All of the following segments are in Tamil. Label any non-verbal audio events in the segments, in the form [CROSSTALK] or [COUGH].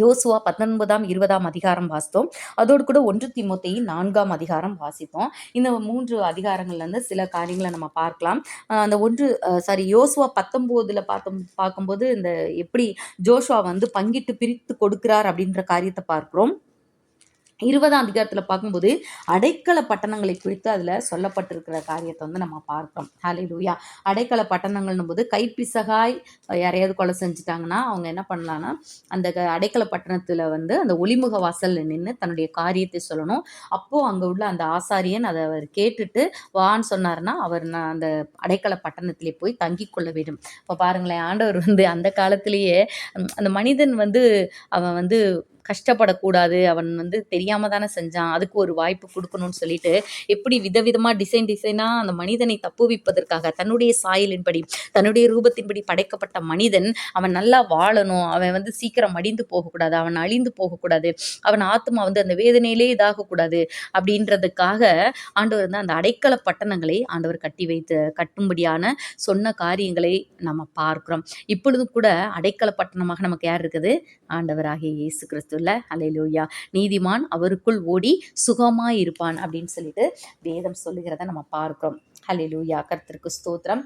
யோசுவா பத்தொன்பதாம் இருபதாம் அதிகாரம் வாசித்தோம். அதோடு கூட ஒன்று திமுத்தையை நான்காம் அதிகாரம் வாசித்தோம். இந்த மூன்று அதிகாரங்கள்லேருந்து சில காரியங்களை நம்ம பார்க்கலாம். அந்த ஒன்று சாரி யோசுவா பத்தொம்போதில் பார்த்தோம் பார்க்கும்போது இந்த எப்படி ஜோஷுவா வந்து பங்கிட்டு பிரித்து கொடுக்கிறார் அப்படின்ற காரியத்தை பார்க்குறோம். இருபதாம் அதிகாரத்தில் பார்க்கும்போது அடைக்கல பட்டணங்களை குறித்து அதில் சொல்லப்பட்டிருக்கிற காரியத்தை வந்து நம்ம பார்க்குறோம். ஹாலே லூயா அடைக்கல பட்டணங்கள்னும் போது கைப்பிசகாய் யாரையாவது கொலை செஞ்சுட்டாங்கன்னா அவங்க என்ன பண்ணலான்னா அந்த அடைக்கல பட்டணத்தில் வந்து அந்த ஒளிமுக வாசலில் நின்று தன்னுடைய காரியத்தை சொல்லணும். அப்போது அங்கே உள்ள அந்த ஆசாரியன் அதை அவர் கேட்டுட்டு வான்னு சொன்னார்னா அவர் நான் அந்த அடைக்கல பட்டணத்திலே போய் தங்கி கொள்ள வேண்டும். இப்போ பாருங்களேன் ஆண்டவர் வந்து அந்த காலத்திலேயே அந்த மனிதன் வந்து அவன் வந்து கஷ்டப்படக்கூடாது. அவன் வந்து தெரியாமல் தானே செஞ்சான். அதுக்கு ஒரு வாய்ப்பு கொடுக்கணும்னு சொல்லிட்டு எப்படி விதவிதமாக டிசைன் டிசைனாக அந்த மனிதனை தப்புவிப்பதற்காக தன்னுடைய சாயலின்படி தன்னுடைய ரூபத்தின்படி படைக்கப்பட்ட மனிதன் அவன் நல்லா வாழணும். அவன் வந்து சீக்கிரம் மடிந்து போகக்கூடாது. அவன் அழிந்து போகக்கூடாது. அவன் ஆத்மா வந்து அந்த வேதனையிலே இதாகக்கூடாது அப்படின்றதுக்காக ஆண்டவர் வந்து அந்த அடைக்கல பட்டணங்களை ஆண்டவர் கட்டி வைத்து கட்டும்படியான சொன்ன காரியங்களை நம்ம பார்க்கிறோம். இப்பொழுதும் கூட அடைக்கல பட்டணமாக நமக்கு யார் இருக்குது? ஆண்டவராகிய இயேசு கிறிஸ்து. கிறிஸ்துல அலையிலூயா நீதிமான் அவருக்குள் ஓடி சுகமாக இருப்பான் அப்படின்னு சொல்லிட்டு வேதம் சொல்லுகிறத நம்ம பார்க்குறோம். ஹலிலூயா கர்த்தருக்கு ஸ்தோத்திரம்.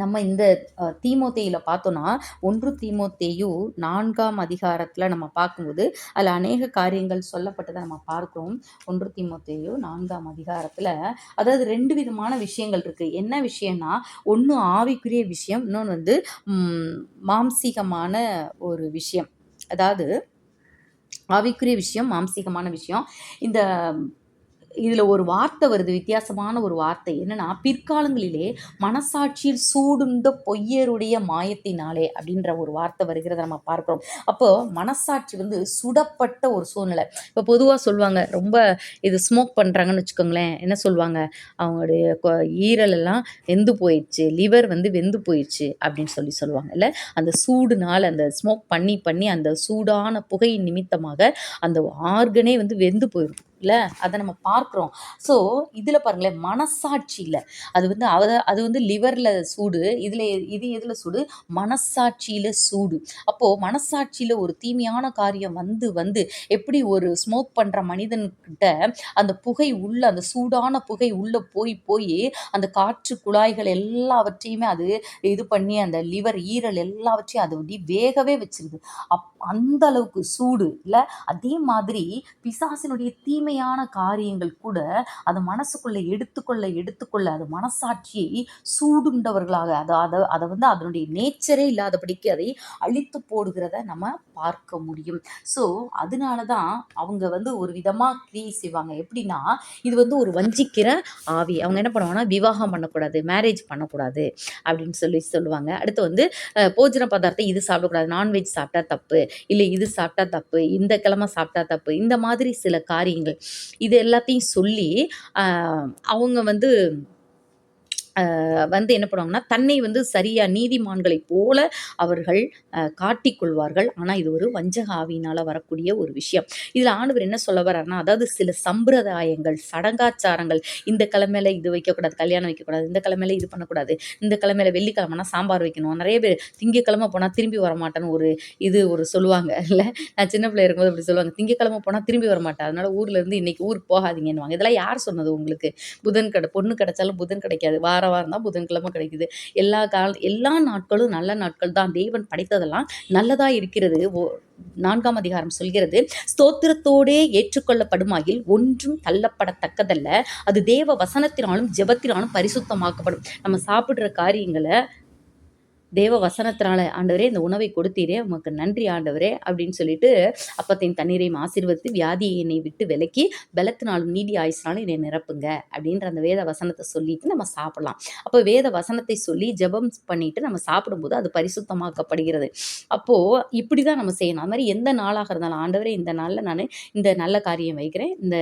நம்ம இந்த தீமோத்தேயில் பார்த்தோன்னா ஒன்று தீமோத்தேயு நான்காம் அதிகாரத்தில் நம்ம பார்க்கும்போது அதில் அநேக காரியங்கள் சொல்லப்பட்டதை நம்ம பார்க்குறோம். ஒன்று தீமோத்தேயு நான்காம் அதிகாரத்தில் அதாவது ரெண்டு விதமான விஷயங்கள் இருக்குது என்ன விஷயம்னா ஒன்று ஆவிக்குரிய விஷயம் இன்னொன்று வந்து மாம்சீகமான ஒரு விஷயம். அதாவது ஆவிக்குரிய விஷயம் மாம்சீகமான விஷயம். இந்த இதில் ஒரு வார்த்தை வருது வித்தியாசமான ஒரு வார்த்தை. என்னென்னா பிற்காலங்களிலே மனசாட்சியில் சூடுண்ட பொய்யருடைய மாயத்தினாலே அப்படின்ற ஒரு வார்த்தை வருகிறத நம்ம பார்க்குறோம். அப்போது மனசாட்சி வந்து சுடப்பட்ட ஒரு சூழ்நிலை. இப்போ பொதுவாக சொல்லுவாங்க ரொம்ப இது ஸ்மோக் பண்ணுறாங்கன்னு வச்சுக்கோங்களேன். என்ன சொல்லுவாங்க அவங்களுடைய ஈரலெல்லாம் வெந்து போயிடுச்சு லிவர் வந்து வெந்து போயிடுச்சு அப்படின்னு சொல்லி சொல்லுவாங்க. இல்லை அந்த சூடுனால் அந்த ஸ்மோக் பண்ணி பண்ணி அந்த சூடான புகையின் நிமித்தமாக அந்த ஆர்கனே வந்து வெந்து போயிடும். இருக்குல்ல? அதை நம்ம பார்க்குறோம். ஸோ இதில் பாருங்களேன் மனசாட்சியில். அது வந்து அதை அது வந்து லிவரில் சூடு இதில் இது எதில் சூடு? மனசாட்சியில் சூடு. அப்போது மனசாட்சியில் ஒரு தீமையான காரியம் வந்து வந்து எப்படி ஒரு ஸ்மோக் பண்ணுற மனிதன்கிட்ட அந்த புகை உள்ள அந்த சூடான புகை உள்ளே போய் போய் அந்த காற்று குழாய்கள் எல்லாவற்றையுமே அது இது பண்ணி அந்த லிவர் ஈரல் எல்லாவற்றையும் அது வந்து வேகவே வச்சிருது. அப் அந்த அளவுக்கு சூடு இல்லை? அதே மாதிரி பிசாசினுடைய தீமை தேவையான காரியங்கள் கூட அது மனசுக்குள்ளே எடுத்துக்கொள்ள எடுத்துக்கொள்ள அது மனசாட்சியை சூடுண்டவர்களாக அதை அதை அதை வந்து அதனுடைய நேச்சரே இல்லாதபடிக்கு அதை அழித்து போடுகிறத நம்ம பார்க்க முடியும். ஸோ அதனால தான் அவங்க வந்து ஒரு விதமாக கிரியை செய்வாங்க. எப்படின்னா இது வந்து ஒரு வஞ்சிக்கிற ஆவி. அவங்க என்ன பண்ணுவாங்கன்னா விவாகம் பண்ணக்கூடாது மேரேஜ் பண்ணக்கூடாது அப்படின்னு சொல்லி சொல்லுவாங்க. அடுத்து வந்து போஜன பதார்த்தம் இது சாப்பிடக்கூடாது நான்வெஜ் சாப்பிட்டா தப்பு இல்லை இது சாப்பிட்டா தப்பு இந்த கிழமை சாப்பிட்டா தப்பு இந்த மாதிரி சில காரியங்கள். இது எல்லாத்தையும் சொல்லி அவங்க வந்து வந்து என்ன பண்ணுவாங்கன்னா தன்னை வந்து சரியாக நீதிமான்களைப் போல அவர்கள் காட்டிக்கொள்வார்கள் ஆனால் இது ஒரு வஞ்சக ஆவியினால் வரக்கூடிய ஒரு விஷயம். இதில் ஆண்டவர் என்ன சொல்ல வர்றாருன்னா அதாவது சில சம்பிரதாயங்கள் சடங்காச்சாரங்கள் இந்த கிழமையில இது வைக்கக்கூடாது கல்யாணம் வைக்கக்கூடாது இந்த கிழமையில இது பண்ணக்கூடாது இந்த கிழமையில வெள்ளிக்கிழமைனா சாம்பார் வைக்கணும். நிறைய பேர் திங்கக்கிழமை போனால் திரும்பி வர மாட்டேன்னு ஒரு இது ஒரு சொல்லுவாங்க. இல்லை நான் சின்ன பிள்ளை இருக்கும்போது அப்படி சொல்லுவாங்க. திங்கக்கிழமை போனால் திரும்பி வர மாட்டேன் அதனால் ஊர்லேருந்து இருந்து இன்றைக்கி ஊருக்கு போகாதீங்கன்னு இதெல்லாம் யார் சொன்னது உங்களுக்கு? புதன் கடை பொண்ணு கிடைச்சாலும் புதன் கிடைக்காது. வாரம் வாரம் தான் புதன்கிழமை கிடைக்குது. எல்லா கால எல்லா நாட்களும் நல்ல நாட்கள் தான். தேவன் படைத்ததெல்லாம் நல்லதாக இருக்கிறது. ஓ நான்காம் அதிகாரம் சொல்கிறது ஸ்தோத்திரத்தோடே ஏற்றுக்கொள்ளப்படுமாயில் ஒன்றும் தள்ளப்படத்தக்கதல்ல. அது தேவ வசனத்தினாலும் ஜெபத்தினாலும் பரிசுத்தமாக்கப்படும். நம்ம சாப்பிட்ற காரியங்களை தேவ வசனத்தினால ஆண்டவரே இந்த உணவை கொடுத்தீரே உமக்கு நன்றி ஆண்டவரே அப்படின்னு சொல்லிட்டு அப்பத்தின் தண்ணீரையும் ஆசீர்வதித்து வியாதியை என்னை விட்டு விலக்கி பலத்தினாலும் நீதி ஆயுசினாலும் என்னை நிரப்புங்க அப்படின்ற அந்த வேத வசனத்தை சொல்லிட்டு நம்ம சாப்பிடலாம். அப்போ வேத வசனத்தை சொல்லி ஜெபம் பண்ணிட்டு நம்ம சாப்பிடும்போது அது பரிசுத்தமாக்கப்படுகிறது. அப்போது இப்படி தான் நம்ம செய்யணும். அது மாதிரி எந்த நாளாக இருந்தாலும் ஆண்டவரே இந்த நாளில் நான் இந்த நல்ல காரியம் வைக்கிறேன் இந்த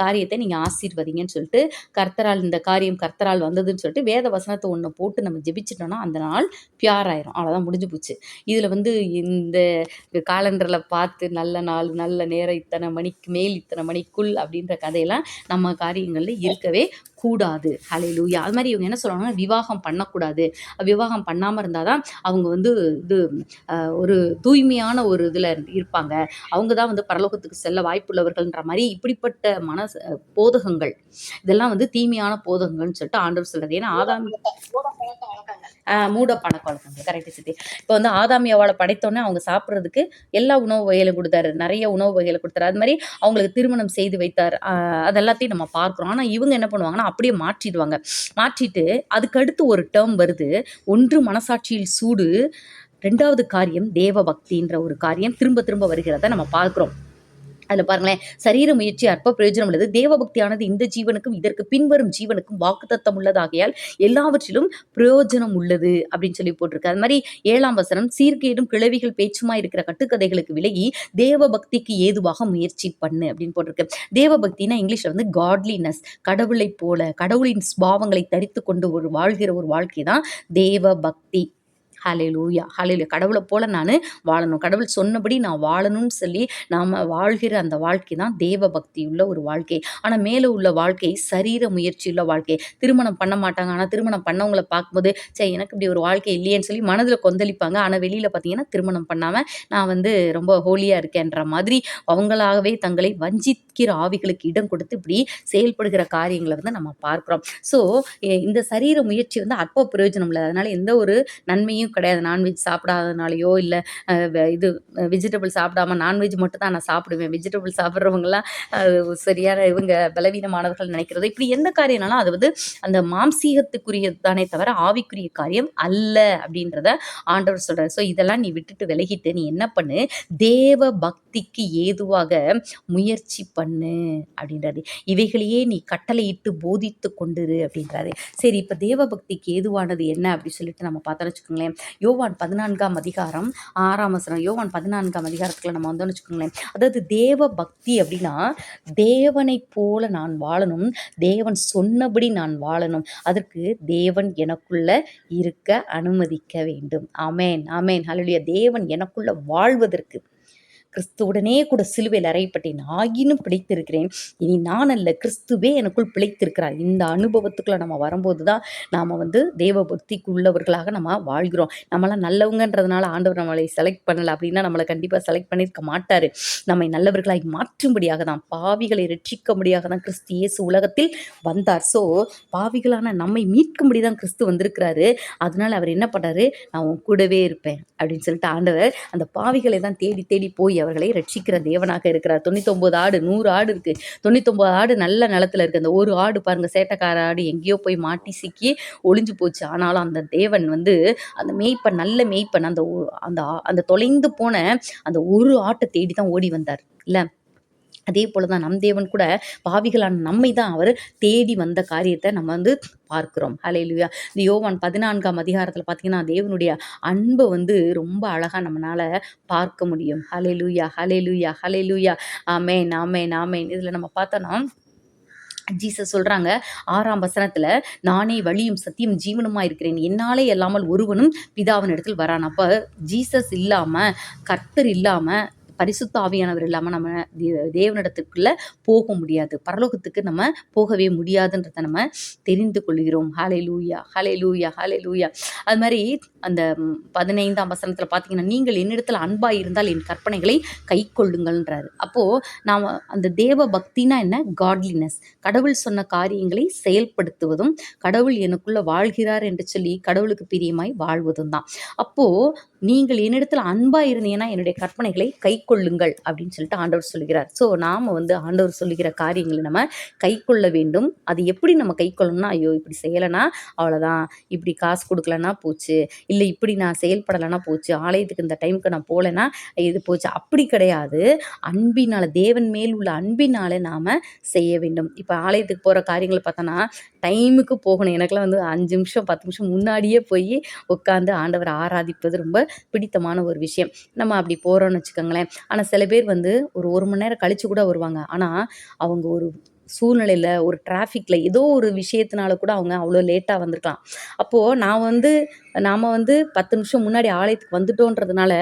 காரியத்தை நீங்கள் ஆசீர்வதிங்கன்னு சொல்லிட்டு கர்த்தரால் இந்த காரியம் கர்த்தரால் வந்ததுன்னு சொல்லிட்டு வேத வசனத்தை ஒன்று போட்டு நம்ம ஜெபிச்சிட்டோம்னா அந்த நாள் பியார் ஆயிரும். அவ்வளோதான் முடிஞ்சு போச்சு. இதில் வந்து இந்த காலண்டரில் பார்த்து நல்ல நாள் நல்ல நேரம் இத்தனை மணிக்கு மேல் இத்தனை மணிக்குள் அப்படின்ற கதையெல்லாம் நம்ம காரியங்களில் இருக்கவே கூடாது. ஹalleluya அது மாதிரி இவங்க என்ன சொல்லுவாங்கன்னா விவாகம் பண்ணக்கூடாது. விவாகம் பண்ணாமல் இருந்தால் தான் அவங்க வந்து இது ஒரு தூய்மையான ஒரு இதில் இருப்பாங்க. அவங்க தான் வந்து பரலோகத்துக்கு செல்ல வாய்ப்புள்ளவர்கள்ன்ற மாதிரி இப்படிப்பட்ட மன போதகங்கள். இதெல்லாம் வந்து தீமையான போதகங்கள்னு சொல்லிட்டு ஆண்டவர் சொல்றது ஏன்னா ஆதாமி மூட பழக்க வழக்கங்கள் சித்தி. இப்போ வந்து ஆதாமி அவளை படைத்தோன்னே அவங்க சாப்பிட்றதுக்கு எல்லா உணவு வகைகளும் கொடுத்தாரு. நிறைய உணவு வகைகளை கொடுத்தாரு. அது மாதிரி அவங்களுக்கு திருமணம் செய்து வைத்தார். அதெல்லாத்தையும் நம்ம பார்க்குறோம். ஆனால் இவங்க என்ன பண்ணுவாங்கன்னா அப்படியே மாற்றிடுவாங்க. மாற்றிட்டு அதுக்கடுத்து ஒரு டேர்ம் வருது. ஒன்று மனசாட்சியில் சூடு ரெண்டாவது காரியம் தேவ பக்தின்ற ஒரு காரியம் திரும்ப திரும்ப வருகிறத நம்ம பார்க்குறோம். அதில் பாருங்களேன் சரீர முயற்சி அற்ப பிரயோஜனம் உள்ளது. தேவபக்தியானது இந்த ஜீவனுக்கும் இதற்கு பின்வரும் ஜீவனுக்கும் வாக்குத்தத்தம் உள்ளதாகையால் எல்லாவற்றிலும் பிரயோஜனம் உள்ளது அப்படின்னு சொல்லி போட்டிருக்கு அது மாதிரி ஏழாம் வசனம் சீர்கேடும் கிளவிகள் பேச்சுமா இருக்கிற கட்டுக்கதைகளுக்கு விலகி தேவபக்திக்கு ஏதுவாக முயற்சி பண்ணு அப்படின்னு போட்டிருக்கு. தேவபக்தினா இங்கிலீஷில் இங்கிலீஷ்ல வந்து காட்லினஸ் கடவுளைப் போல கடவுளின் ஸ்பாவங்களை தரித்து கொண்டு ஒரு வாழ்கிற ஒரு வாழ்க்கை தான் தேவபக்தி பக்தி லூயா ஹalleluya. கடவுளை போல நான் வாழணும். கடவுள் சொன்னபடி நான் வாழணும்னு சொல்லி நாம் வாழ்கிற அந்த வாழ்க்கை தான் தேவ பக்தி உள்ள ஒரு வாழ்க்கை. ஆனால் மேலே உள்ள வாழ்க்கை சரீர முயற்சி உள்ள வாழ்க்கை. திருமணம் பண்ண மாட்டாங்க. ஆனால் திருமணம் பண்ணவங்கள பார்க்கும்போது சரி எனக்கு இப்படி ஒரு வாழ்க்கை இல்லையேன்னு சொல்லி மனதில் கொந்தளிப்பாங்க. ஆனால் வெளியில் பார்த்தீங்கன்னா திருமணம் பண்ணாமல் நான் வந்து ரொம்ப ஹோலியாக இருக்கேன்ற மாதிரி அவங்களாகவே தங்களை வஞ்சிக்கிற ஆவிகளுக்கு இடம் கொடுத்து இப்படி செயல்படுகிற காரியங்களை வந்து நம்ம பார்க்குறோம். ஸோ இந்த சரீர முயற்சி வந்து அற்ப பிரயோஜனம் இல்லை. அதனால் எந்த ஒரு நன்மையும் கிடையாது. நான்வெஜ் சாப்பிடாதனாலையோ இல்லை இது வெஜிடபிள் சாப்பிடாம நான்வெஜ் மட்டும் தான் நான் சாப்பிடுவேன். வெஜிடபிள் சாப்பிட்றவங்கலாம் சரியான இவங்க பலவீனமானவர்கள் நினைக்கிறது. இப்படி எந்த காரியம்னாலும் அது வந்து அந்த மாம்சீகத்துக்குரியது தானே தவிர ஆவிக்குரிய காரியம் அல்ல அப்படின்றத ஆண்டவர் சொல்கிறார் ஸோ இதெல்லாம் நீ விட்டுட்டு விலகிட்டு நீ என்ன பண்ணு? தேவ பக்திக்கு ஏதுவாக முயற்சி பண்ணு அப்படின்றாரு. இவைகளையே நீ கட்டளையிட்டு போதித்து கொண்டுரு அப்படின்றாரு. சரி இப்போ தேவ பக்திக்கு ஏதுவானது என்ன அப்படி சொல்லிட்டு நம்ம பார்த்தோம்னு வச்சுக்கோங்களேன். யோவான் பதினான்காம் அதிகாரம் ஆறாம் வசனம். யோவான் பதினான்காம் அதிகாரத்தில் நம்ம வந்தோம்னு வச்சுக்கோங்களேன். அதாவது தேவ பக்தி அப்படின்னா தேவனைப் போல நான் வாழணும் தேவன் சொன்னபடி நான் வாழணும். அதற்கு தேவன் எனக்குள்ள இருக்க அனுமதிக்க வேண்டும். அமேன் அமேன் ஹalleluya தேவன் எனக்குள்ள வாழ்வதற்கு கிறிஸ்துவுடனே கூட சிலுவையில் அறையப்பட்டேன் ஆகினும் பிழைத்திருக்கிறேன். இனி நான் அல்ல கிறிஸ்துவே எனக்குள் பிழைத்திருக்கிறார். இந்த அனுபவத்துக்குள்ள நம்ம வரும்போது தான் நாம் வந்து தேவ பக்திக்கு உள்ளவர்களாக நம்ம வாழ்கிறோம். நம்மளாம் நல்லவங்கன்றதுனால ஆண்டவர் நம்மளை செலக்ட் பண்ணலை அப்படின்னா நம்மளை கண்டிப்பாக செலக்ட் பண்ணியிருக்க மாட்டார். நம்மை நல்லவர்களாய் மாற்றும்படியாக தான் பாவிகளை ரட்சிக்கும்படியாக தான் கிறிஸ்து இயேசு உலகத்தில் வந்தார். ஸோ பாவிகளான நம்மை மீட்கும்படி தான் கிறிஸ்து வந்திருக்கிறாரு. அதனால அவர் என்ன பண்ணாரு நான் உன் கூடவே இருப்பேன் அப்படின்னு சொல்லிட்டு ஆண்டவர் அந்த பாவிகளை தான் தேடி தேடி போய் அவர்களை ரட்சிக்கிற தேவனாக இருக்கிறார். தொண்ணூத்தொம்பது ஆடு நூறு ஆடு இருக்கு. தொண்ணூத்தொம்பது ஆடு நல்ல நிலத்துல இருக்கு. அந்த ஒரு ஆடு பாருங்க சேட்டைக்கார ஆடு எங்கேயோ போய் மாட்டி சிக்கி ஒளிஞ்சு போச்சு. ஆனாலும் அந்த தேவன் வந்து அந்த மேய்ப்பன் நல்ல மேய்ப்பன் அந்த அந்த அந்த தொலைந்து போன அந்த ஒரு ஆட்டை தேடி தான் ஓடி வந்தார். இல்ல? அதே போல தான் நம் தேவன் கூட பாவிகளான நம்மை தான் அவர் தேடி வந்த காரியத்தை நம்ம வந்து பார்க்குறோம். ஹalleluya இந்த யோவான் பதினான்காம் அதிகாரத்தில் பார்த்தீங்கன்னா தேவனுடைய அன்பை வந்து ரொம்ப அழகாக நம்மளால் பார்க்க முடியும். ஹalleluya ஹalleluya ஹalleluya ஆமேன் ஆமேன் ஆமேன் இதில் நம்ம பார்த்தோன்னா ஜீசஸ் சொல்கிறாங்க ஆறாம் வசனத்தில் நானே வழியும் சத்தியம் ஜீவனுமாக இருக்கிறேன். என்னாலே இல்லாமல் ஒருவனும் பிதாவின் இடத்தில் வரான். அப்போ ஜீசஸ் இல்லாமல் கர்த்தர் இல்லாமல் பரிசுத்த ஆவியானவர் இல்லாமல் நம்ம தே- தேவனிடத்துக்குள்ள போக முடியாது. பரலோகத்துக்கு நம்ம போகவே முடியாதுன்றதை நம்ம தெரிந்து கொள்கிறோம். ஹாலே லூயா ஹாலே லூயா ஹாலே லூயா அது மாதிரி அந்த பதினைந்தாம் வசனத்தில் பார்த்தீங்கன்னா நீங்கள் என்னிடத்தில் அன்பாக இருந்தால் என் கற்பனைகளை கை கொள்ளுங்கள்ன்றாரு அப்போது நாம் அந்த தேவ பக்தினா என்ன? காட்லினஸ் கடவுள் சொன்ன காரியங்களை செயல்படுத்துவதும் கடவுள் எனக்குள்ள வாழ்கிறார் என்று சொல்லி கடவுளுக்கு பிரியமாய் வாழ்வதும் தான் அப்போது நீங்கள் என்னிடத்தில் அன்பாக இருந்தீங்கன்னா என்னுடைய கற்பனைகளை கை கொள்ளுங்கள் அப்படின்னு சொல்லிட்டு ஆண்டவர் சொல்லுகிறார். ஸோ நாம் வந்து ஆண்டவர் சொல்லுகிற காரியங்களை நம்ம கை கொள்ள வேண்டும். அது எப்படி நம்ம கை கொள்ளணும்னா ஐயோ இப்படி செய்யலைன்னா அவ்வளோதான் இப்படி காசு கொடுக்கலன்னா போச்சு. இல்லை இப்படி நான் செயல்படலைன்னா போச்சு. ஆலயத்துக்கு இந்த டைமுக்கு நான் போகலைன்னா இது போச்சு. அப்படி கிடையாது. அன்பினால் தேவன் மேல் உள்ள அன்பினால் நாம் செய்ய வேண்டும். இப்போ ஆலயத்துக்கு போகிற காரியங்களை பார்த்தோன்னா டைமுக்கு போகணும். எனக்குலாம் வந்து அஞ்சு நிமிஷம் பத்து நிமிஷம் முன்னாடியே போய் உட்காந்து ஆண்டவரை ஆராதிப்பது ரொம்ப பிடித்தமான ஒரு விஷயம். நம்ம அப்படி போகிறோம்னு வச்சுக்கோங்களேன். ஆனால் சில பேர் வந்து ஒரு ஒரு மணி நேரம் கழிச்சு கூட வருவாங்க. ஆனால் அவங்க ஒரு சூழ்நிலையில் ஒரு டிராஃபிக்கில் ஏதோ ஒரு விஷயத்தினால கூட அவங்க அவ்வளோ லேட்டாக வந்திருக்கலாம். அப்போது நான் வந்து நாம் வந்து பத்து நிமிஷம் முன்னாடி ஆலயத்துக்கு வந்துட்டோன்றதுனால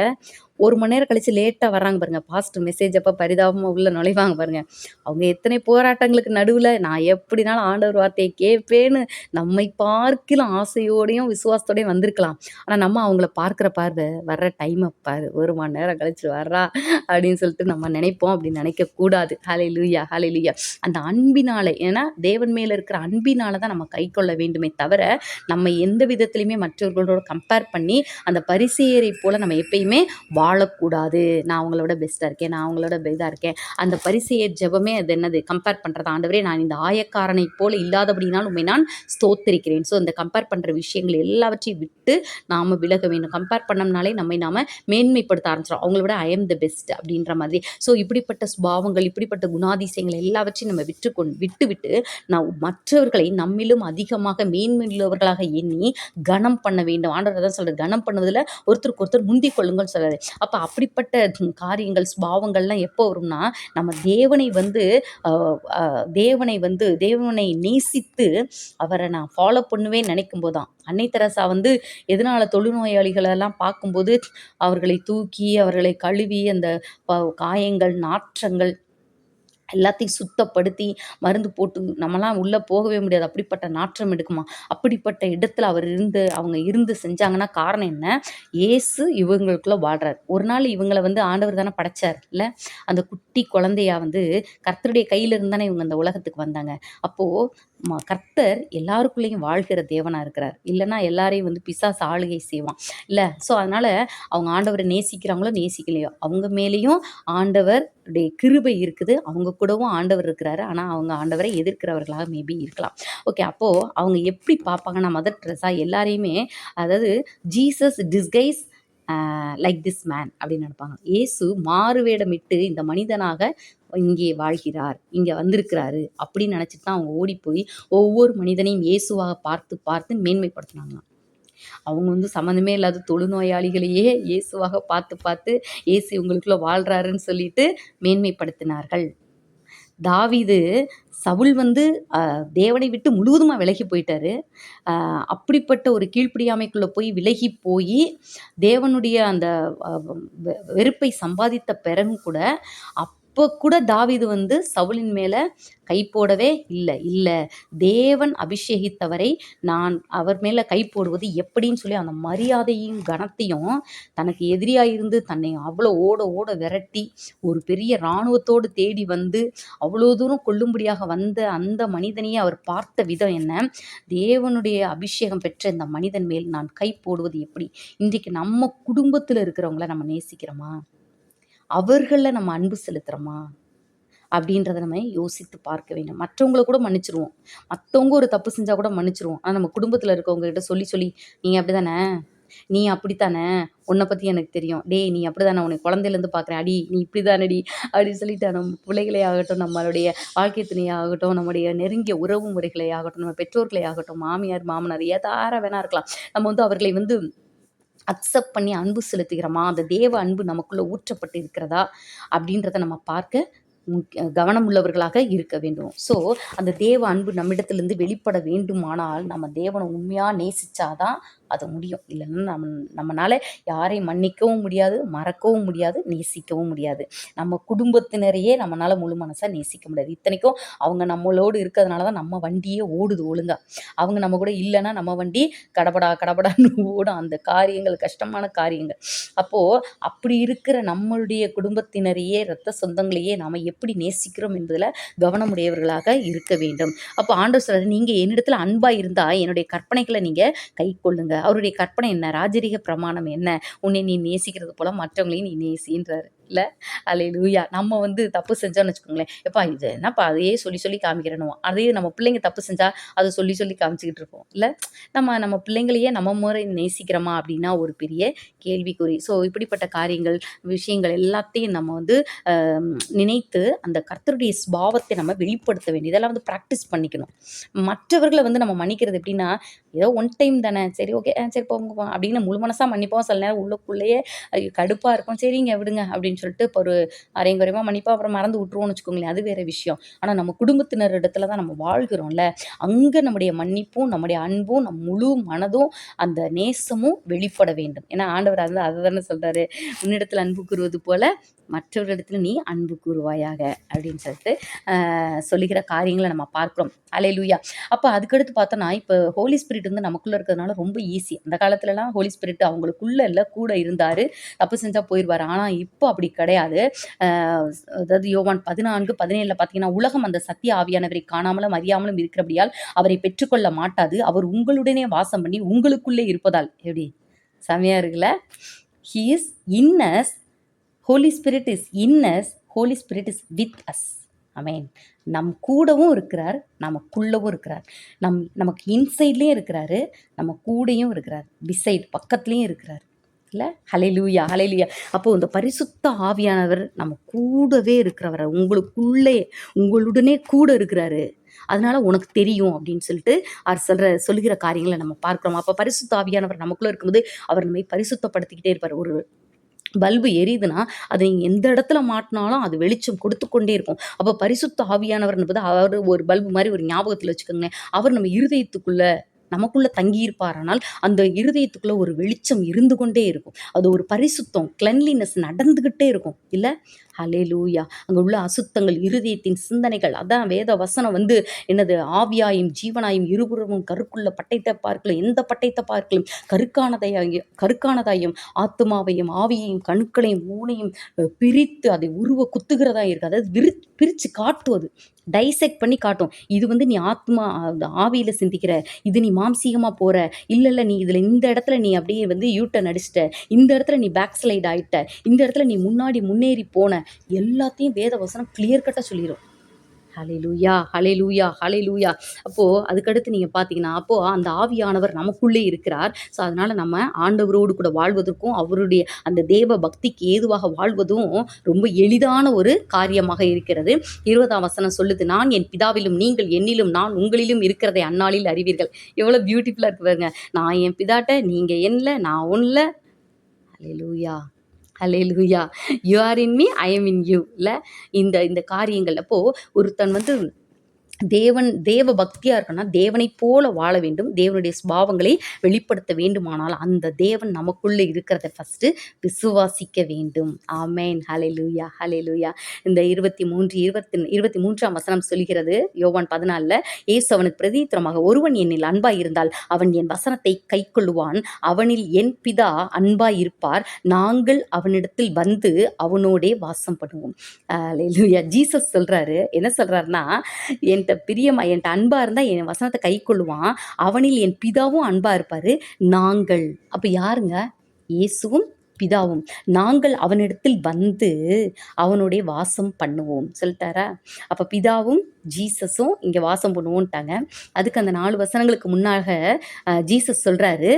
ஒரு மணி நேரம் கழிச்சு லேட்டாக வர்றாங்க பாருங்க. பாஸ்ட் மெசேஜ் அப்போ பரிதாபமாக உள்ள நுழைவாங்க பாருங்க. அவங்க எத்தனை போராட்டங்களுக்கு நடுவில் நான் எப்படினாலும் ஆண்டவர் வார்த்தையை கேட்பேன்னு நம்மை பார்க்கலாம் ஆசையோடையும் விசுவாசத்தோடையும் வந்திருக்கலாம். ஆனால் நம்ம அவங்கள பார்க்குற பார்வை வர்ற டைமை பாரு ஒரு மணி நேரம் கழிச்சு வர்றா அப்படின்னு சொல்லிட்டு நம்ம நினைப்போம் அப்படின்னு நினைக்கக்கூடாது ஹலை லூயா ஹலை லூயா அந்த அன்பினாலே ஏன்னா தேவன் மேலே இருக்கிற அன்பினால தான் நம்ம கை கொள்ள வேண்டுமே தவிர நம்ம எந்த விதத்துலையுமே மற்றவர்களோட கம்பேர் பண்ணி அந்த பரிசெயரை போல் நம்ம எப்பயுமே வா வாழக்கூடாது. நான் அவங்களோட பெஸ்ட்டாக இருக்கேன். நான் அவங்களோட இதாக இருக்கேன். அந்த பரிசைய ஜெபமே அது என்னது? கம்பேர் பண்ணுறது ஆண்டவரே நான் இந்த ஆயக்காரனை போல இல்லாதபடினாலும் உண்மை நான் ஸ்தோத்தரிக்கிறேன். ஸோ இந்த கம்பேர் பண்ணுற விஷயங்கள் எல்லாவற்றையும் விட்டு நாம் விலக வேண்டும். கம்பேர் பண்ணோம்னாலே நம்மை நாம் மேன்மைப்படுத்த ஆரம்பிச்சிடும் அவங்கள விட ஐ எம் த பெஸ்ட் அப்படின்ற மாதிரி. ஸோ இப்படிப்பட்ட சுபாவங்கள் இப்படிப்பட்ட குணாதிசயங்கள் எல்லாவற்றையும் நம்ம விட்டு கொண்டு விட்டு விட்டு நான் மற்றவர்களை நம்மிலும் அதிகமாக மேன்மையுள்ளவர்களாக எண்ணி கனம் பண்ண வேண்டும். ஆண்டவர் தான் சொல்கிறார் கனம் பண்ணுவதில் ஒருத்தருக்கு ஒருத்தர் முந்திக் கொள்ளுங்கள்னு சொல்கிறாரு அப்போ அப்படிப்பட்ட காரியங்கள் சுபாவங்கள்லாம் எப்போ வரும்னா நம்ம தேவனை வந்து தேவனை வந்து தேவனை நேசித்து அவரை நான் ஃபாலோ பண்ணுவேன்னு நினைக்கும் போது தான் அன்னை தெரசா வந்து எதனால தொழுநோயாளிகளெல்லாம் பார்க்கும்போது அவர்களை தூக்கி அவர்களை கழுவி அந்த ப- காயங்கள் நாற்றங்கள் எல்லாத்தையும் சுத்தப்படுத்தி மருந்து போட்டு நம்மலாம் உள்ளே போகவே முடியாது. அப்படிப்பட்ட நாற்றம் எடுக்குமா? அப்படிப்பட்ட இடத்துல அவர் இருந்து அவங்க இருந்து செஞ்சாங்கன்னா காரணம் என்ன? ஏசு இவங்களுக்குள்ள வாழ்கிறார் ஒரு நாள் இவங்களை வந்து ஆண்டவர் தானே படைச்சார் இல்லை அந்த குட்டி குழந்தையா வந்து கர்த்தருடைய கையில இருந்து தானே இவங்க அந்த உலகத்துக்கு வந்தாங்க. அப்போது ம கர்த்தர் எல்லாருக்குள்ளேயும் வாழ்கிற தேவனாக இருக்கிறார். இல்லைன்னா எல்லாரையும் வந்து பிசாசு ஆளுகை செய்வான். இல்லை ஸோ அதனால் அவங்க ஆண்டவரை நேசிக்கிறாங்களோ நேசிக்கலையோ? அவங்க மேலேயும் ஆண்டவர் ஆண்டவருடைய கிருபை இருக்குது. அவங்க கூடவும் ஆண்டவர் இருக்கிறாரு. ஆனால் அவங்க ஆண்டவரை எதிர்க்கிறவர்களாக மேபி இருக்கலாம். ஓகே அப்போது அவங்க எப்படி பார்ப்பாங்கன்னா மதர் ட்ரெஸ்ஸா எல்லாரையுமே அதாவது Jesus disguise like this man அப்படின்னு நினைப்பாங்க. இயேசு மாறுவேடமிட்டு இந்த மனிதனாக இங்கே வாழ்கிறார் இங்கே வந்திருக்கிறாரு அப்படின்னு நினச்சிட்டு தான் அவங்க ஓடி போய் ஒவ்வொரு மனிதனையும் இயேசுவாக பார்த்து பார்த்து மேன்மைப்படுத்தினாங்களாம். அவங்க வந்து சம்மந்தமே இல்லாத தொழுநோயாளிகளையே இயேசுவாக பார்த்து பார்த்து இயேசு இவங்களுக்குள்ள வாழ்கிறாருன்னு சொல்லிட்டு மேன்மைப்படுத்தினார்கள். தாவிது சவுல் வந்து தேவனை விட்டு முழுவதுமாக விலகி போயிட்டாரு. அப்படிப்பட்ட ஒரு கீழ்ப்படியாமைக்குள்ளே போய் விலகி போய் தேவனுடைய அந்த வெ- வெறுப்பை சம்பாதித்த பிறகும் கூட அப் இப்போ கூட தாவிது வந்து சவுலின் மேலே கை போடவே இல்லை. இல்லை தேவன் அபிஷேகித்தவரை நான் அவர் மேலே கை போடுவது எப்படின்னு சொல்லி அந்த மரியாதையும் கனத்தையும் தனக்கு எதிரியாக இருந்து தன்னை அவ்வளோ ஓட ஓட விரட்டி ஒரு பெரிய இராணுவத்தோடு தேடி வந்து அவ்வளோ தூரம் கொல்லும்படியாக வந்த அந்த மனிதனையே அவர் பார்த்த விதம் என்ன? தேவனுடைய அபிஷேகம் பெற்ற இந்த மனிதன் மேல் நான் கை போடுவது எப்படி? இன்றைக்கு நம்ம குடும்பத்தில் இருக்கிறவங்கள நம்ம நேசிக்கிறோமா? அவர்களில் நம்ம அன்பு செலுத்துகிறோமா அப்படின்றத நம்ம யோசித்து பார்க்க வேண்டும். மற்றவங்கள கூட மன்னிச்சிருவோம். மற்றவங்க ஒரு தப்பு செஞ்சால் கூட மன்னிச்சிருவோம். ஆனால் நம்ம குடும்பத்தில் இருக்கவங்க கிட்ட சொல்லி சொல்லி நீங்கள் அப்படி தானே நீ அப்படித்தானே? உன்னை பற்றி எனக்கு தெரியும். டேய் நீ அப்படி தானே உன்னை குழந்தையிலேருந்து பார்க்குறேன். அடி நீ இப்படி தானடி அப்படின்னு சொல்லிட்டு நம்ம பிள்ளைகளே ஆகட்டும் நம்மளுடைய வாழ்க்கை துணையே ஆகட்டும் நம்முடைய நெருங்கிய உறவு முறைகளே ஆகட்டும் நம்ம பெற்றோர்களே ஆகட்டும் மாமியார் மாமனார் ஏதார வேணா இருக்கலாம். நம்ம வந்து அவர்களை வந்து அக்செப்ட் பண்ணி அன்பு செலுத்துகிறோமா? அந்த தேவ அன்பு நமக்குள்ளே ஊற்றப்பட்டு இருக்கிறதா? அப்படின்றத நம்ம பார்க்க கவனம் உள்ளவர்களாக இருக்க வேண்டும். ஸோ அந்த தேவ அன்பு நம்மிடத்திலிருந்து வெளிப்பட வேண்டுமானால் நம்ம தேவனை உண்மையாக நேசிச்சாதான் அது முடியும். இல்லைன்னா நம்ம நம்மளால் யாரையும் மன்னிக்கவும் முடியாது மறக்கவும் முடியாது நேசிக்கவும் முடியாது. நம்ம குடும்பத்தினரையே நம்மளால் முழு மனசாக நேசிக்க முடியாது. இத்தனைக்கும் அவங்க நம்மளோடு இருக்கிறதுனால தான் நம்ம வண்டியே ஓடுது ஒழுங்காக அவங்க நம்ம கூட இல்லைன்னா நம்ம வண்டி கடபடா கடபடான்னு [LAUGHS] ஓடும். அந்த காரியங்கள் கஷ்டமான காரியங்கள். அப்போது அப்படி இருக்கிற நம்மளுடைய குடும்பத்தினரையே ரத்த சொந்தங்களையே நாம் எப்படி எப்படி நேசிக்கிறோம் என்பதில் கவனமுடையவர்களாக இருக்க வேண்டும். அப்போ ஆண்டவர் சொல்றாரு நீங்கள் என்னிடத்தில் அன்பாக இருந்தால் என்னுடைய கற்பனைகளை நீங்கள் கை கொள்ளுங்க. அவருடைய கற்பனை என்ன? ராஜரீக பிரமாணம் என்ன? உன்னை நீ நேசிக்கிறது போல மற்றவங்களையும் நீ நேசின்றாரு இல்லை? அலை லூயா நம்ம வந்து தப்பு செஞ்சோம்னு வச்சுக்கோங்களேன். எப்பா இது என்னப்பா அதையே சொல்லி சொல்லி காமிக்கிறணும் அதையே நம்ம பிள்ளைங்க தப்பு செஞ்சால் அதை சொல்லி சொல்லி காமிச்சிக்கிட்டு இருப்போம். இல்லை? நம்ம நம்ம பிள்ளைங்களையே நம்ம முறை நேசிக்கிறோமா அப்படின்னா ஒரு பெரிய கேள்விக்குறி. ஸோ இப்படிப்பட்ட காரியங்கள் விஷயங்கள் எல்லாத்தையும் நம்ம வந்து நினைத்து அந்த கர்த்தருடைய ஸ்பாவத்தை நம்ம வெளிப்படுத்த வேண்டிய இதெல்லாம் வந்து ப்ராக்டிஸ் பண்ணிக்கணும். மற்றவர்களை வந்து நம்ம மன்னிக்கிறது எப்படின்னா ஏதோ ஒன் டைம் தானே. சரி ஓகே சரி போங்க அப்படின்னு முழு மனசாக மன்னிப்போம். சில நேரம் உள்ளுக்குள்ளேயே கடுப்பாக இருக்கும். சரிங்க விடுங்க அப்படின்னு அப்படின்னு சொல்லிட்டு இப்போ ஒரு அரைங்குறையமாக மன்னிப்பா அப்புறம் மறந்து விட்ருவோம்னு வச்சுக்கோங்களேன் அது வேறு விஷயம். ஆனால் நம்ம குடும்பத்தினர் இடத்துல தான் நம்ம வாழ்கிறோம்ல அங்கே நம்முடைய மன்னிப்பும் நம்முடைய அன்பும் நம் முழு மனதும் அந்த நேசமும் வெளிப்பட வேண்டும். ஏன்னா ஆண்டவர் அதை அதை தானே சொல்கிறாரு உன்னிடத்தில் அன்பு கூறுவது போல மற்றவரிடத்துல நீ அன்பு கூறுவாயாக அப்படின்னு சொல்லிட்டு சொல்லுகிற காரியங்களை நம்ம பார்க்குறோம். அலை லூயா அப்போ அதுக்கடுத்து பார்த்தோன்னா இப்போ ஹோலி ஸ்பிரிட் வந்து நமக்குள்ளே இருக்கிறதுனால ரொம்ப ஈஸி அந்த காலத்துலலாம் ஹோலி ஸ்பிரிட் அவங்களுக்குள்ளே இல்லை கூட இருந்தார். தப்பு செஞ்சால் போயிடுவார் ஆனால் இப்போ அப்படி கிடையாது. அதாவது யோவான் பதினான்கு பதினேழில் பார்த்தீங்கன்னா உலகம் அந்த சத்திய ஆவியானவரை காணாமலும் அறியாமலும் இருக்கிறபடியால் அவரை பெற்றுக்கொள்ள மாட்டாது. அவர் உங்களுடனே வாசம் பண்ணி உங்களுக்குள்ளே இருப்பதால். எப்படி? செமையாக இருக்குல்ல? He is in us holy spirit is in us holy spirit is with us amen நம் கூடவும் இருக்கிறார் நமக்குள்ளவும் இருக்கிறார். நம் நமக்கு இன்சைட்லேயும் இருக்கிறாரு நம்ம கூடையும் இருக்கிறார். பிசைட் பக்கத்துலேயும் இருக்கிறார். இல்லை ஹலைலூயா ஹலைலூயா அப்போது இந்த பரிசுத்த ஆவியானவர் நம்ம கூடவே இருக்கிறவர் உங்களுக்குள்ளே உங்களுடனே கூட இருக்கிறாரு. அதனால உனக்கு தெரியும் அப்படின்னு சொல்லிட்டு அவர் சொல்கிற சொல்லுகிற காரியங்களை நம்ம பார்க்குறோம். அப்போ பரிசுத்த ஆவியானவர் நமக்குள்ளே இருக்கும்போது அவர் நம்மை பரிசுத்தப்படுத்திக்கிட்டே இருப்பார். ஒரு பல்பு எரியுதுன்னா அதை நீங்கள் எந்த இடத்துல மாட்டினாலும் அது வெளிச்சம் கொடுத்து கொண்டே இருக்கும். அப்போ பரிசுத்த ஆவியானவர் என்பது அவர் ஒரு பல்பு மாதிரி ஒரு ஞாபகத்தில் வச்சுக்கோங்களேன். அவர் நம்ம இருதயத்துக்குள்ளே நமக்குள்ளே தங்கியிருப்பாரானால் அந்த இருதயத்துக்குள்ளே ஒரு வெளிச்சம் இருந்து கொண்டே இருக்கும். அது ஒரு பரிசுத்தம் கிளன்லினஸ் நடந்துக்கிட்டே இருக்கும். இல்லை? ஹலே லூயா அங்கே உள்ள அசுத்தங்கள் இருதயத்தின் சிந்தனைகள் அதான் வேத வசனம் வந்து என்னது? ஆவியாயும் ஜீவனாயும் இருபுறமும் கருக்குள்ள பட்டைத்தை பார்க்கலாம் எந்த பட்டைத்தை பார்க்கலாம்? கருக்கானதையும் கருக்கானதாயும் ஆத்மாவையும் ஆவியையும் கணுக்களையும் ஊனையும் பிரித்து அதை உருவ குத்துகிறதா இருக்குது அதாவது விரி பிரித்து காட்டுவது. டைசெக்ட் பண்ணி காட்டும். இது வந்து நீ ஆத்மா ஆவியில் சிந்திக்கிற இது நீ மாம்சீகமாக போகிற இல்லை இல்லை நீ இதில் இந்த இடத்துல நீ அப்படியே வந்து யூட்டன் அடிச்சிட்ட இந்த இடத்துல நீ பேக் ஸ்லைட் ஆகிட்ட இந்த இடத்துல நீ முன்னாடி முன்னேறி போன எல்லாத்தையும் வேத வசனம் கிளியர் கட்டாக சொல்லிடும் ஹலே லூயா ஹலே லூயா ஹலே லூயா அப்போது அதுக்கடுத்து நீங்கள் பார்த்தீங்கன்னா அப்போது அந்த ஆவியானவர் நமக்குள்ளே இருக்கிறார். ஸோ அதனால் நம்ம ஆண்டவரோடு கூட வாழ்வதற்கும் அவருடைய அந்த தேவ பக்திக்கு ஏதுவாக வாழ்வதும் ரொம்ப எளிதான ஒரு காரியமாக இருக்கிறது. இருபதாம் வசனம் சொல்லுது நான் என் பிதாவிலும் நீங்கள் என்னிலும் நான் உங்களிலும் இருக்கிறதை அந்நாளில் அறிவீர்கள். எவ்வளோ பியூட்டிஃபுல்லாக இருக்குதுங்க நான் என் பிதாட்ட நீங்கள் என்ன நான் ஒன்றில் hallelujah hallelujah you are in me I am in you இல்லை இந்த இந்த காரியங்கள். அப்போது ஒருத்தன் வந்து தேவன் தேவ பக்தியாக இருக்கணும்னா தேவனைப் போல வாழ வேண்டும். தேவனுடைய ஸ்பாவங்களை வெளிப்படுத்த வேண்டுமானால் அந்த தேவன் நமக்குள்ளே இருக்கிறத ஃபஸ்ட்டு விசுவாசிக்க வேண்டும். ஆமேன் ஹலே லூயா ஹலே லூயா இந்த இருபத்தி மூன்று இருபத்தி இருபத்தி மூன்றாம் வசனம் சொல்கிறது யோவான் பதினாலில் ஏசு அவனுக்கு பிரதீத்திரமாக ஒருவன் என்னில் அன்பாய் இருந்தால் அவன் என் வசனத்தை கை கொள்ளுவான் அவனில் என் பிதா அன்பாய் இருப்பார். நாங்கள் அவனிடத்தில் வந்து அவனோடே வாசம் பண்ணுவோம். லூயா ஜீசஸ் சொல்கிறாரு என்ன சொல்கிறாருன்னா என் என்கிட்ட பிரியமா என்கிட்ட அன்பாக இருந்தால் என் வசனத்தை கை கொள்ளுவான். அவனில் என் பிதாவும் அன்பாக இருப்பார். நாங்கள். அப்போ யாருங்க? இயேசுவும் பிதாவும். நாங்கள் அவனிடத்தில் வந்து அவனுடைய வாசம் பண்ணுவோம். சொல்லிட்டாரா? அப்போ பிதாவும் ஜீசஸும் இங்கே வாசம் பண்ணுவோன்ட்டாங்க அதுக்கு அந்த நாலு வசனங்களுக்கு முன்னாக ஜீசஸ் சொல்கிறாரு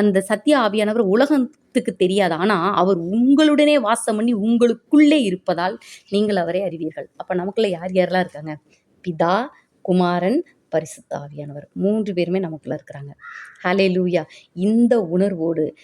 அந்த சத்திய ஆவியானவர் உலகத்துக்கு தெரியாது. ஆனால் அவர் உங்களுடனே வாசம் பண்ணி உங்களுக்குள்ளே இருப்பதால் நீங்கள் அவரை அறிவீர்கள். அப்போ நமக்குள்ளே யார் யாரெல்லாம் இருக்காங்க? பிதா குமாரன் பரிசுத்தாவியானவர் மூன்று பேருமே நமக்குள்ள இருக்கிறாங்க. ஹலே லூயா இந்த உணர்வோடு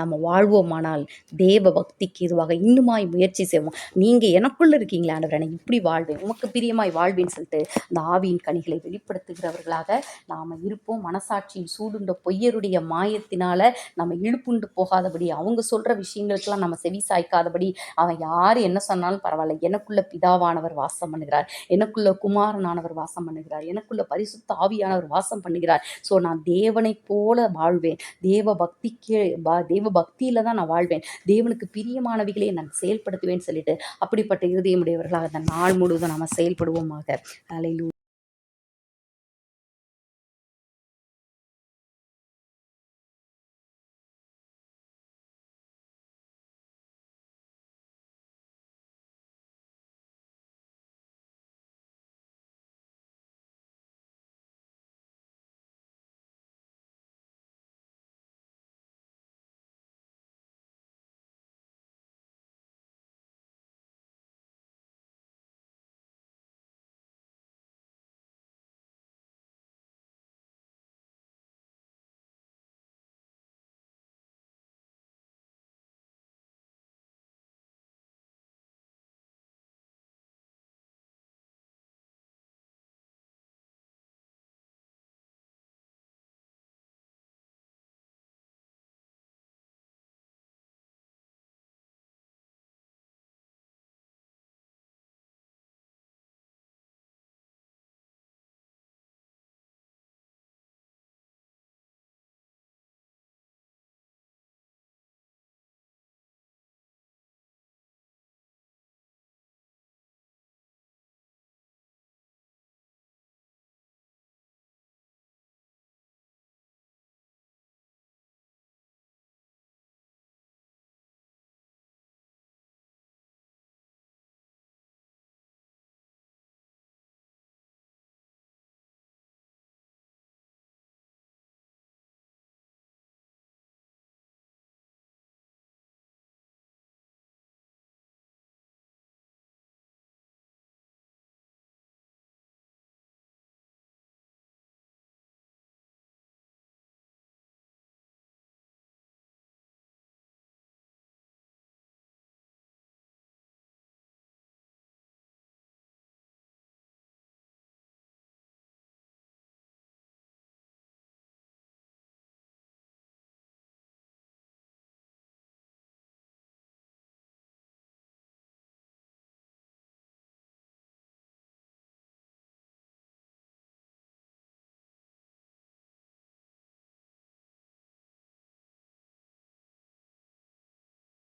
நம்ம வாழ்வோமானால் தேவ பக்திக்கு இதுவாக இன்னுமாய் முயற்சி செய்வோம். நீங்கள் எனக்குள்ளே இருக்கீங்களா ஆண்டவர் எனக்கு இப்படி வாழ்வேன். உமக்கு பிரியமாய் வாழ்வேன்னு சொல்லிட்டு இந்த ஆவியின் கனிகளை வெளிப்படுத்துகிறவர்களாக நாம் இருப்போம். மனசாட்சியின் சூடுண்ட பொய்யருடைய மாயத்தினால் நம்ம இழுப்புண்டு போகாதபடி அவங்க சொல்கிற விஷயங்களுக்கெல்லாம் நம்ம செவி சாய்க்காதபடி அவன் யார் என்ன சொன்னாலும் பரவாயில்ல. எனக்குள்ள பிதாவானவர் வாசம் பண்ணுகிறார். எனக்குள்ள குமாரனானவர் வாசம் பண்ணுகிறார். எனக்குள்ள பரிசுத்த ஆவியானவர் வாசம் பண்ணுகிறார். ஸோ நான் தேவனை போல வாழ்வேன். தேவ பக்திக்கு தேவ பக்தியில் தான் நான் வாழ்வேன். தேவனுக்கு பிரியமானவைகளை நான் செயல்படுத்துவேன் சொல்லிட்டு அப்படிப்பட்ட இருதயமுடையவர்களாக அந்த நாள் முழுவதும் நாம் செயல்படுவோமாக. அலையிலூ